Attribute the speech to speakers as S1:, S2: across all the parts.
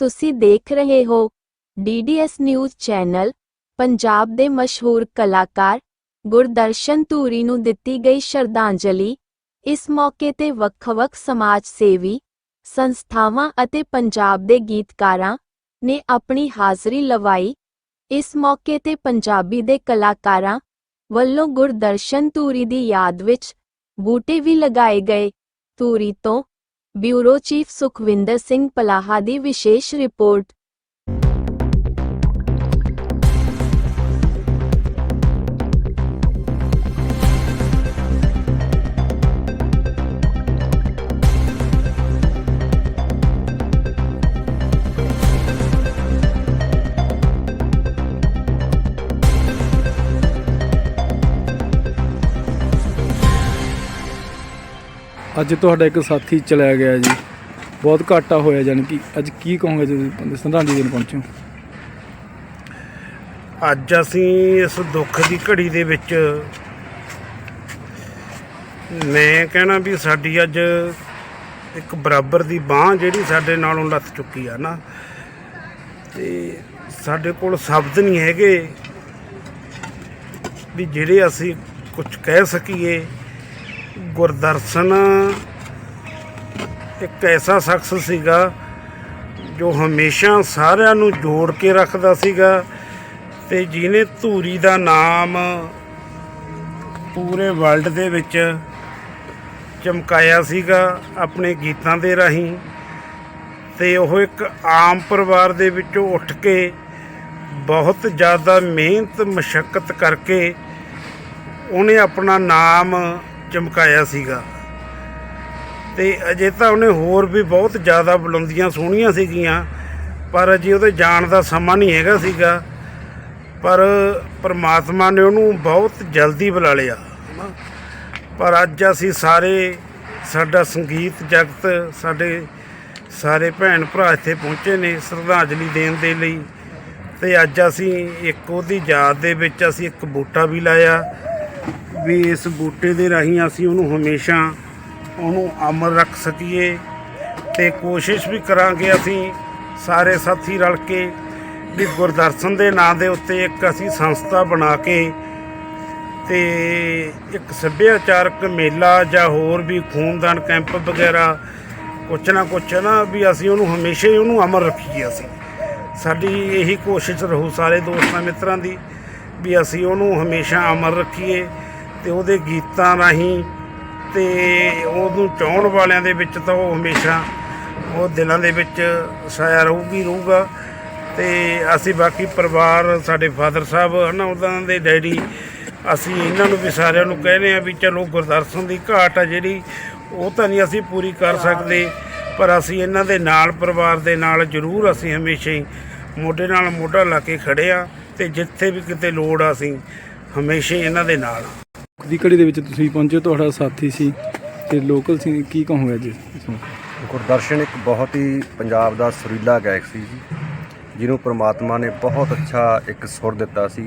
S1: ਤੁਸੀਂ ਦੇਖ ਰਹੇ ਹੋ ਡੀਡੀਐਸ ਨਿਊਜ਼ ਚੈਨਲ, ਪੰਜਾਬ ਦੇ ਮਸ਼ਹੂਰ ਕਲਾਕਾਰ ਗੁਰਦਰਸ਼ਨ ਧੂਰੀ ਨੂੰ ਦਿੱਤੀ ਗਈ ਸ਼ਰਧਾਂਜਲੀ। ਇਸ ਮੌਕੇ ਤੇ ਵੱਖ-ਵੱਖ ਸਮਾਜ ਸੇਵੀ ਸੰਸਥਾਵਾਂ ਅਤੇ ਪੰਜਾਬ ਦੇ ਗੀਤਕਾਰਾਂ ਨੇ ਆਪਣੀ ਹਾਜ਼ਰੀ ਲਵਾਈ। ਇਸ ਮੌਕੇ ਤੇ ਪੰਜਾਬੀ ਦੇ ਕਲਾਕਾਰਾਂ ਵੱਲੋਂ ਗੁਰਦਰਸ਼ਨ ਧੂਰੀ ਦੀ ਯਾਦ ਵਿੱਚ ਬੂਟੇ ਵੀ ਲਗਾਏ ਗਏ। ਧੂਰੀ ਤੋਂ ਬਿਊਰੋ ਚੀਫ ਸੁਖਵਿੰਦਰ ਸਿੰਘ ਪਲਾਹਾ ਦੀ ਵਿਸ਼ੇਸ਼ ਰਿਪੋਰਟ।
S2: ਅੱਜ ਤੁਹਾਡਾ ਇੱਕ ਸਾਥੀ ਚਲਿਆ ਗਿਆ ਜੀ। ਬਹੁਤ ਘਾਟਾ ਹੋਇਆ ਜਾਣੀ ਕਿ ਅੱਜ ਕੀ ਕਹੋਗੇ ਤੁਸੀਂ ਸੰਧਾਂਜੀ ਦਿਨ ਪਹੁੰਚੋ।
S3: ਅੱਜ ਅਸੀਂ ਇਸ ਦੁੱਖ ਦੀ ਘੜੀ ਦੇ ਵਿੱਚ ਮੈਂ ਕਹਿਣਾ ਵੀ ਸਾਡੀ ਅੱਜ ਇੱਕ ਬਰਾਬਰ ਦੀ ਬਾਹ ਜਿਹੜੀ ਸਾਡੇ ਨਾਲੋਂ ਲੱਥ ਚੁੱਕੀ ਆ ਨਾ, ਤੇ ਸਾਡੇ ਕੋਲ ਸ਼ਬਦ ਨਹੀਂ ਹੈਗੇ ਵੀ ਜਿਹੜੇ ਅਸੀਂ ਕੁਝ ਕਹਿ ਸਕੀਏ। ਗੁਰਦਰਸ਼ਨ ਇੱਕ ਐਸਾ ਸ਼ਖਸ ਸੀਗਾ ਜੋ ਹਮੇਸ਼ਾ ਸਾਰਿਆਂ ਨੂੰ ਜੋੜ ਕੇ ਰੱਖਦਾ ਸੀਗਾ ਤੇ ਜਿਹਨੇ ਧੂਰੀ ਦਾ ਨਾਮ ਪੂਰੇ ਵਰਲਡ ਦੇ ਵਿੱਚ ਚਮਕਾਇਆ ਸੀਗਾ ਆਪਣੇ ਗੀਤਾਂ ਦੇ ਰਾਹੀਂ ਤੇ ਉਹ ਇੱਕ ਆਮ ਪਰਿਵਾਰ ਦੇ ਵਿੱਚੋਂ ਉੱਠ ਕੇ ਬਹੁਤ ਜ਼ਿਆਦਾ ਮਿਹਨਤ, ਮਸ਼ੱਕਤ ਕਰਕੇ ਉਹਨੇ ਆਪਣਾ ਨਾਮ ਚਮਕਾਇਆ ਸੀਗਾ। ਤੇ ਅਜੇ ਤਾਂ ਉਹਨੇ ਹੋਰ ਵੀ ਬਹੁਤ ਜ਼ਿਆਦਾ ਬੁਲੰਦੀਆਂ ਸੋਹਣੀਆਂ ਸੀਗੀਆਂ, ਪਰ ਅਜੇ ਉਹਦੇ ਜਾਣ ਦਾ ਸਮਾਂ ਨਹੀਂ ਹੈਗਾ ਸੀਗਾ। ਪਰ ਪ੍ਰਮਾਤਮਾ ਨੇ ਉਹਨੂੰ ਬਹੁਤ ਜਲਦੀ ਬੁਲਾ ਲਿਆ। ਹਨਾ। ਪਰ ਅੱਜ ਅਸੀਂ ਸਾਰੇ, ਸਾਡਾ ਸੰਗੀਤ ਜਗਤ, ਸਾਡੇ ਸਾਰੇ ਭੈਣ ਭਰਾ ਇੱਥੇ ਪਹੁੰਚੇ ਨੇ ਸ਼ਰਧਾਂਜਲੀ ਦੇਣ ਦੇ ਲਈ। ਤੇ ਅੱਜ ਅਸੀਂ ਇੱਕ ਉਹਦੀ ਯਾਦ ਦੇ ਵਿੱਚ ਅਸੀਂ ਇੱਕ ਬੂਟਾ ਵੀ ਲਾਇਆ। ਵੀ ਇਸ ਬੂਟੇ ਦੇ ਰਾਹੀਂ ਅਸੀਂ ਉਹਨੂੰ ਹਮੇਸ਼ਾ ਉਹਨੂੰ ਅਮਰ ਰੱਖ ਸਕੀਏ ਤੇ ਕੋਸ਼ਿਸ਼ ਵੀ ਕਰਾਂਗੇ ਅਸੀਂ ਸਾਰੇ ਸਾਥੀ ਰਲ ਕੇ ਵੀ ਗੁਰਦਰਸ਼ਨ ਦੇ ਨਾਂ ਦੇ ਉੱਤੇ ਇੱਕ ਅਸੀਂ ਸੰਸਥਾ ਬਣਾ ਕੇ ਤੇ ਇੱਕ ਸੱਭਿਆਚਾਰਕ ਮੇਲਾ ਜਾਂ ਹੋਰ ਵੀ ਖੂਨਦਾਨ ਕੈਂਪ ਵਗੈਰਾ ਕੁਛ ਨਾ ਕੁਛ ਨਾ ਵੀ ਅਸੀਂ ਉਹਨੂੰ ਹਮੇਸ਼ਾ ਹੀ ਉਹਨੂੰ ਅਮਰ ਰੱਖੀਏ ਅਸੀਂ। ਸਾਡੀ ਇਹੀ ਕੋਸ਼ਿਸ਼ ਰਹੂ ਸਾਰੇ ਦੋਸਤਾਂ ਮਿੱਤਰਾਂ ਦੀ ਵੀ ਅਸੀਂ ਉਹਨੂੰ ਹਮੇਸ਼ਾ ਅਮਰ ਰੱਖੀਏ ਤੇ ਉਹਦੇ ਗੀਤਾਂ ਰਾਹੀਂ ਤੇ ਉਹਨੂੰ ਚਾਹਣ ਵਾਲਿਆਂ ਦੇ ਵਿੱਚ ਤਾਂ ਉਹ ਹਮੇਸ਼ਾ ਉਹ ਦਿਲਾਂ ਦੇ ਵਿੱਚ ਸਾਇਆ ਰਹੂਗੀ, ਰਹੂਗਾ ਤੇ ਅਸੀਂ ਬਾਕੀ ਪਰਿਵਾਰ, ਸਾਡੇ ਫਾਦਰ ਸਾਹਿਬ ਹਨਾ, ਉਹਨਾਂ ਦੇ ਡੈਡੀ, ਅਸੀਂ ਇਹਨਾਂ ਨੂੰ ਵੀ ਸਾਰਿਆਂ ਨੂੰ ਕਹਿੰਦੇ ਆ ਵੀ ਚਲੋ ਗੁਰਦਰਸ਼ਨ ਦੀ ਘਾਟ ਆ ਜਿਹੜੀ, ਉਹ ਤਾਂ ਨਹੀਂ ਅਸੀਂ ਪੂਰੀ ਕਰ ਸਕਦੇ, ਪਰ ਅਸੀਂ ਇਹਨਾਂ ਦੇ ਨਾਲ ਪਰਿਵਾਰ ਦੇ ਨਾਲ ਜ਼ਰੂਰ ਅਸੀਂ ਹਮੇਸ਼ਾ ਹੀ ਮੋਢੇ ਨਾਲ ਮੋਢਾ ਲਾ ਕੇ ਖੜੇ ਆ ਤੇ ਜਿੱਥੇ ਵੀ ਕਿਤੇ ਲੋੜ ਆ ਅਸੀਂ ਹਮੇਸ਼ਾ ਹੀ ਇਹਨਾਂ ਦੇ ਨਾਲ ਆ।
S2: ਦੀ ਘੜੀ ਦੇ ਵਿੱਚ ਤੁਸੀਂ ਪਹੁੰਚੇ ਤੁਹਾਡਾ ਸਾਥੀ ਸੀ ਤੇ ਲੋਕਲ ਸੀ, ਕੀ ਕਹੋਗੇ ਅੱਜ ਇਸ ਨੂੰ
S4: ਗੁਰਦਰਸ਼ਨ ਇੱਕ ਬਹੁਤ ਹੀ ਪੰਜਾਬ ਦਾ ਸੁਰੀਲਾ ਗਾਇਕ ਸੀ ਜੀ, ਜਿਹਨੂੰ ਪ੍ਰਮਾਤਮਾ ਨੇ ਬਹੁਤ ਅੱਛਾ ਇੱਕ ਸੁਰ ਦਿੱਤਾ ਸੀ,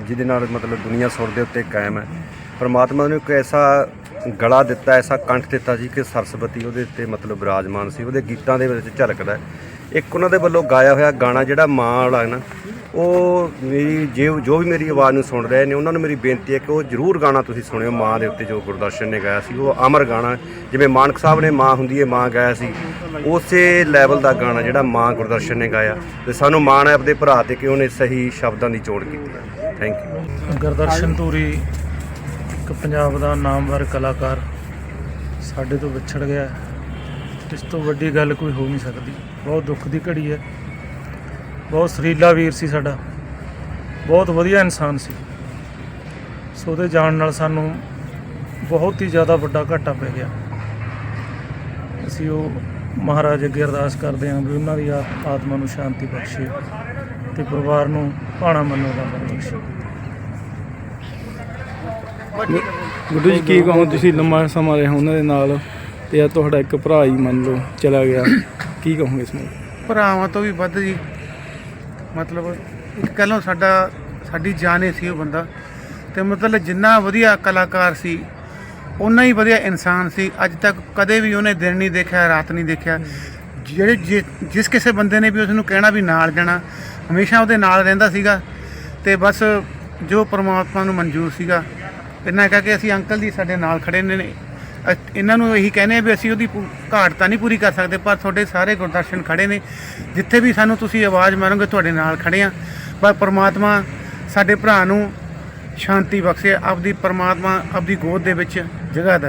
S4: ਜਿਹਦੇ ਨਾਲ ਮਤਲਬ ਦੁਨੀਆ ਸੁਰ ਦੇ ਉੱਤੇ ਕਾਇਮ ਹੈ ਪ੍ਰਮਾਤਮਾ ਨੇ ਇੱਕ ਐਸਾ ਗਲਾ ਦਿੱਤਾ, ਐਸਾ ਕੰਠ ਦਿੱਤਾ ਸੀ ਕਿ ਸਰਸਵਤੀ ਉਹਦੇ ਉੱਤੇ ਮਤਲਬ ਵਿਰਾਜਮਾਨ ਸੀ, ਉਹਦੇ ਗੀਤਾਂ ਦੇ ਵਿੱਚ ਝਲਕਦਾ ਹੈ। ਇੱਕ ਉਹਨਾਂ ਦੇ ਵੱਲੋਂ ਗਾਇਆ ਹੋਇਆ ਗਾਣਾ ਜਿਹੜਾ ਮਾਂ ਵਾਲਾ ਹੈ ਨਾ ਉਹ ਮੇਰੀ ਜੇ ਜੋ ਵੀ ਮੇਰੀ ਆਵਾਜ਼ ਨੂੰ ਸੁਣ ਰਹੇ ਨੇ, ਉਹਨਾਂ ਨੂੰ ਮੇਰੀ ਬੇਨਤੀ ਹੈ ਕਿ ਉਹ ਜ਼ਰੂਰ ਗਾਣਾ ਤੁਸੀਂ ਸੁਣਿਓ। ਮਾਂ ਦੇ ਉੱਤੇ ਜੋ ਗੁਰਦਰਸ਼ਨ ਨੇ ਗਾਇਆ ਸੀ, ਉਹ ਅਮਰ ਗਾਣਾ। ਜਿਵੇਂ ਮਾਨਕ ਸਾਹਿਬ ਨੇ ਮਾਂ ਹੁੰਦੀ ਹੈ ਮਾਂ ਗਾਇਆ ਸੀ, ਉਸੇ ਲੈਵਲ ਦਾ ਗਾਣਾ ਜਿਹੜਾ ਮਾਂ ਗੁਰਦਰਸ਼ਨ ਨੇ ਗਾਇਆ। ਤੇ ਸਾਨੂੰ ਮਾਣ ਹੈ ਆਪਦੇ ਭਰਾ ਤੇ ਕਿ ਉਹਨੇ ਸਹੀ ਸ਼ਬਦਾਂ ਦੀ ਚੋਣ ਕੀਤੀ ਹੈ। ਥੈਂਕ ਯੂ
S5: ਗੁਰਦਰਸ਼ਨ ਧੂਰੀ, ਇੱਕ ਪੰਜਾਬ ਦਾ ਨਾਮਵਰ ਕਲਾਕਾਰ, ਸਾਡੇ ਤੋਂ ਵਿਛੜ ਗਿਆ। ਇਸ ਤੋਂ ਵੱਡੀ ਗੱਲ ਕੋਈ ਹੋ ਨਹੀਂ ਸਕਦੀ। ਬਹੁਤ ਦੁੱਖ ਦੀ ਘੜੀ ਹੈ। ਬਹੁਤ ਸਰੀਲਾ ਵੀਰ ਸੀ ਸਾਡਾ। ਬਹੁਤ ਵਧੀਆ ਇਨਸਾਨ ਸੀ। ਸੋ ਉਹਦੇ ਜਾਣ ਨਾਲ ਸਾਨੂੰ ਬਹੁਤ ਹੀ ਜ਼ਿਆਦਾ ਵੱਡਾ ਘਾਟਾ ਪੈ ਗਿਆ। ਅਸੀਂ ਉਹ ਮਹਾਰਾਜ ਅੱਗੇ ਅਰਦਾਸ ਕਰਦੇ ਹਾਂ ਵੀ ਉਹਨਾਂ ਦੀ ਆਤ- ਆਤਮਾ ਨੂੰ ਸ਼ਾਂਤੀ ਬਖਸ਼ੇ ਤੇ ਪਰਿਵਾਰ ਨੂੰ ਭਾਣਾ ਮੰਨੋ ਦਾ ਬਖਸ਼ੇ।
S2: ਗੁੱਡੂ ਜੀ ਕੀ ਕਹੋ ਤੁਸੀਂ ਲੰਮਾ ਸਮਾਂ ਰਹੇ ਉਹਨਾਂ ਦੇ ਨਾਲ ਤੇ ਆ ਤੁਹਾਡਾ ਇੱਕ ਭਰਾ ਹੀ ਮੰਨ ਲਓ ਚਲਾ ਗਿਆ। ਕੀ ਕਹੋਗੇ ਇਸ ਨੂੰ?
S6: ਭਰਾਵਾਂ ਤੋਂ ਵੀ ਵੱਧ ਜੀ। ਮਤਲਬ ਇੱਕ ਕਹਿ ਲਓ ਸਾਡਾ, ਸਾਡੀ ਜਾਨੇ ਸੀ ਉਹ ਬੰਦਾ। ਤੇ ਮਤਲਬ ਜਿੰਨਾ ਵਧੀਆ ਕਲਾਕਾਰ ਸੀ ਉਨਾ ਹੀ ਵਧੀਆ ਇਨਸਾਨ ਸੀ। ਅੱਜ ਤੱਕ ਕਦੇ ਵੀ ਉਹਨੇ ਦਿਨ ਨਹੀਂ ਦੇਖਿਆ, ਰਾਤ ਨਹੀਂ ਦੇਖਿਆ। ਜਿਹੜੇ ਜਿ- ਜਿਸ ਕਿਸੇ ਬੰਦੇ ਨੇ ਵੀ ਉਸ ਨੂੰ ਕਹਿਣਾ ਵੀ ਨਾਲ ਜਾਣਾ, ਹਮੇਸ਼ਾ ਉਹਦੇ ਨਾਲ ਰਹਿੰਦਾ ਸੀਗਾ। ਤੇ ਬਸ ਜੋ ਪਰਮਾਤਮਾ ਨੂੰ ਮਨਜ਼ੂਰ ਸੀਗਾ, ਇੰਨਾ ਕਹਿ ਕੇ ਅਸੀਂ ਅੰਕਲ ਜੀ ਸਾਡੇ ਨਾਲ ਖੜੇ ਨੇ ਨੇ। ਇਹਨਾਂ ਨੂੰ ਇਹੀ ਕਹਿੰਦੇ ਆ ਵੀ ਅਸੀਂ ਉਹਦੀ ਪੂ- ਘਾਟ ਤਾਂ ਨਹੀਂ ਪੂਰੀ ਕਰ ਸਕਦੇ, ਪਰ ਤੁਹਾਡੇ ਸਾਰੇ ਗੁਰਦਰਸ਼ਨ ਖੜੇ ਨੇ ਜਿੱਥੇ ਵੀ ਸਾਨੂੰ ਤੁਸੀਂ ਆਵਾਜ਼ ਮਾਰੋਗੇ, ਤੁਹਾਡੇ ਨਾਲ ਖੜੇ ਆ ਪਰ ਪ੍ਰਮਾਤਮਾ ਸਾਡੇ ਭਰਾ ਨੂੰ ਸ਼ਾਂਤੀ ਬਖਸ਼ੇ, ਆਪਦੀ ਪ੍ਰਮਾਤਮਾ ਆਪਦੀ ਗੋਦ ਦੇ ਵਿੱਚ ਜਗ੍ਹਾ ਦੇ